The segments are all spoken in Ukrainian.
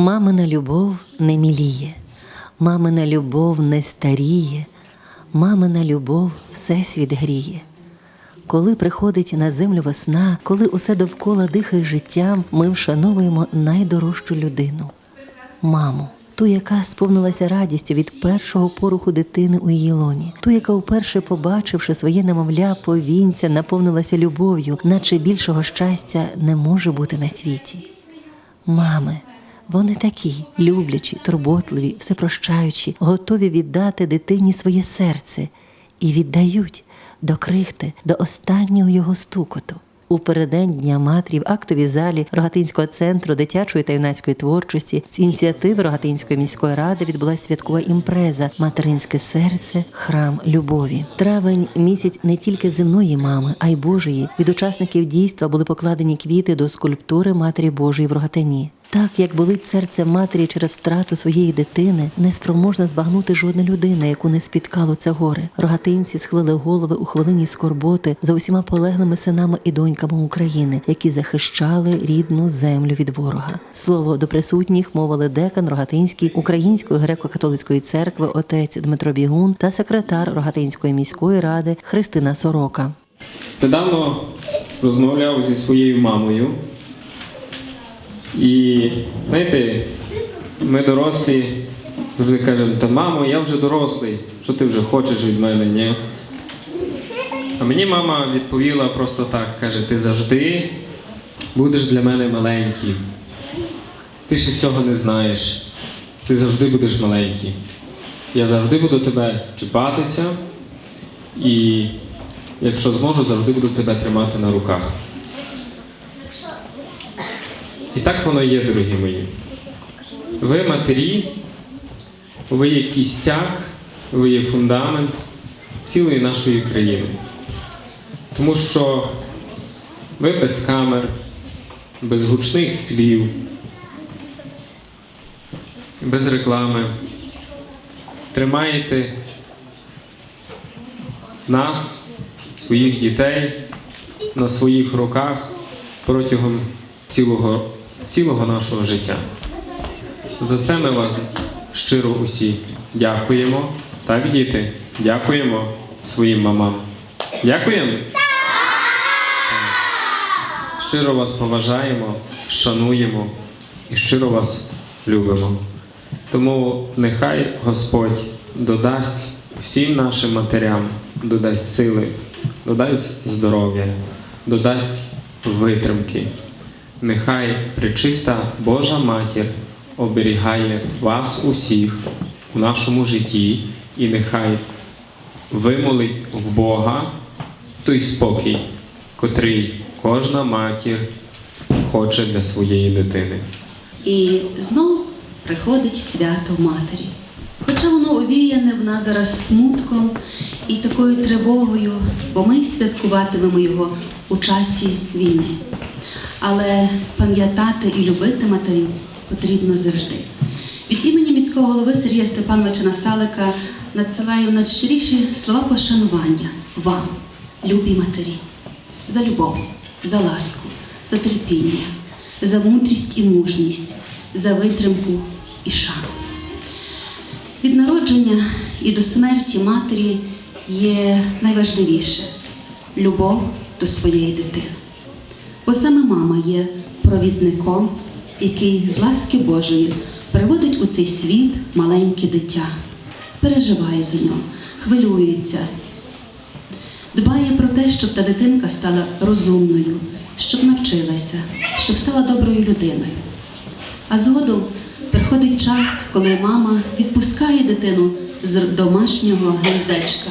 Мамина любов не міліє, мамина любов не старіє, мамина любов всесвіт гріє. Коли приходить на землю весна, коли усе довкола дихає життям, ми вшановуємо найдорожчу людину маму. Ту, яка сповнилася радістю від першого поруху дитини у її лоні, ту, яка вперше побачивши своє немовля, повінця, наповнилася любов'ю, наче більшого щастя не може бути на світі. Мами, вони такі люблячі, турботливі, всепрощаючі, готові віддати дитині своє серце і віддають до крихти, до останнього його стукоту. У переддень Дня матері в актовій залі Рогатинського центру дитячої та юнацької творчості з ініціативи Рогатинської міської ради відбулася святкова імпреза Материнське серце, храм любові. Травень місяць не тільки земної мами, а й Божої. Від учасників дійства були покладені квіти до скульптури Матері Божої в Рогатині. Так як болить серце матері через втрату своєї дитини, неспроможна збагнути жодна людина, яку не спіткало це горе. Рогатинці схилили голови у хвилині скорботи за усіма полеглими синами і доньками України, які захищали рідну землю від ворога. Слово до присутніх мовили декан Рогатинський Української греко-католицької церкви отець Дмитро Бігун та секретар Рогатинської міської ради Христина Сорока. Недавно розмовляв зі своєю мамою. І знаєте, ми дорослі завжди кажемо, та мамо, я вже дорослий, що ти вже хочеш від мене, ні? А мені мама відповіла просто так, каже, ти завжди будеш для мене маленький. Ти ще всього не знаєш. Ти завжди будеш маленький. Я завжди буду тебе чіпатися і, якщо зможу, завжди буду тебе тримати на руках. І так воно є, дорогі мої. Ви матері, ви є кістяк, ви є фундамент цілої нашої країни. Тому що ви без камер, без гучних слів, без реклами тримаєте нас, своїх дітей на своїх руках протягом цілого, цілого нашого життя. За це ми вас щиро усі дякуємо. Так, діти, дякуємо своїм мамам. Дякуємо? Щиро вас поважаємо, шануємо і щиро вас любимо. Тому нехай Господь додасть всім нашим матерям, додасть сили, додасть здоров'я, додасть витримки. Нехай пречиста Божа Матір оберігає вас усіх у нашому житті, і нехай вимолить в Бога той спокій, котрий кожна матір хоче для своєї дитини. І знов приходить свято Матері. Хоча воно овіяне в нас зараз смутком і такою тривогою, бо ми святкуватимемо його у часі війни. Але пам'ятати і любити матерів потрібно завжди. Від імені міського голови Сергія Степановича Насалика надсилаю найщиріші слова пошанування вам, любі матері, за любов, за ласку, за терпіння, за мудрість і мужність, за витримку і шану. Від народження і до смерті матері є найважливіше любов до своєї дитини. Бо саме мама є провідником, який з ласки Божої приводить у цей світ маленьке дитя, переживає за нього, хвилюється, дбає про те, щоб та дитинка стала розумною, щоб навчилася, щоб стала доброю людиною. А згодом приходить час, коли мама відпускає дитину з домашнього гніздечка,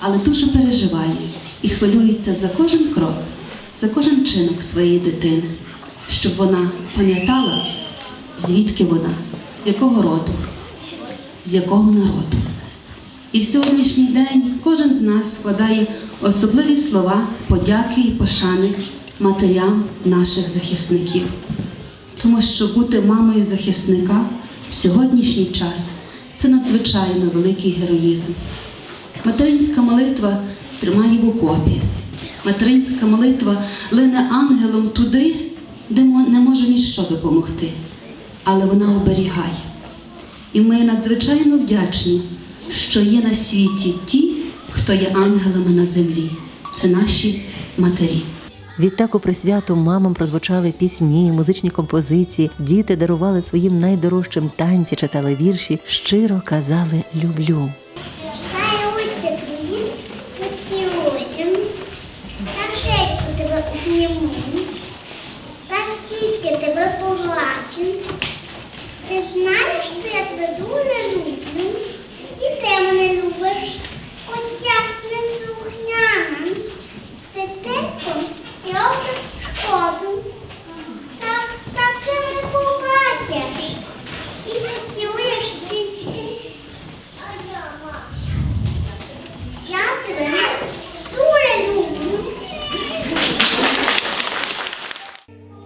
але дуже переживає і хвилюється за кожен крок, за кожен чинок своєї дитини, щоб вона пам'ятала, звідки вона, з якого роду, з якого народу. І в сьогоднішній день кожен з нас складає особливі слова подяки і пошани матерям наших захисників. Тому що бути мамою захисника в сьогоднішній час це надзвичайно великий героїзм. Материнська молитва тримає в окопі. Материнська молитва лине ангелом туди, де не може ніщо допомогти. але вона оберігає. І ми надзвичайно вдячні, що є на світі ті, хто є ангелами на землі. Це наші матері. Відтак у присвяту мамам прозвучали пісні, музичні композиції, діти дарували своїм найдорожчим танці, читали вірші, щиро казали люблю. Хай ось твої поцілуєм, так шейку тебе обніму, так тільки тебе побачу. Ти знаєш, що я тебе дуже люблю, і ти мене любиш, хоч я не слухняна. Ти тихо і робиш шкоду. Так, так все мене побачиш. І поцілуєш тільки. Я тебе дуже люблю.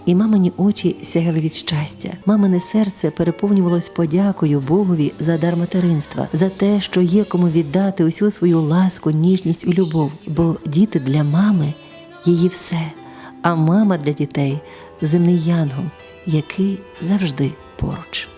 І мамині очі сяяли від щастя. Мамине серце переповнювалось подякою Богові за дар материнства, за те, що є кому віддати усю свою ласку, ніжність і любов. Бо діти для мами її все, а мама для дітей земний янгол, який завжди поруч.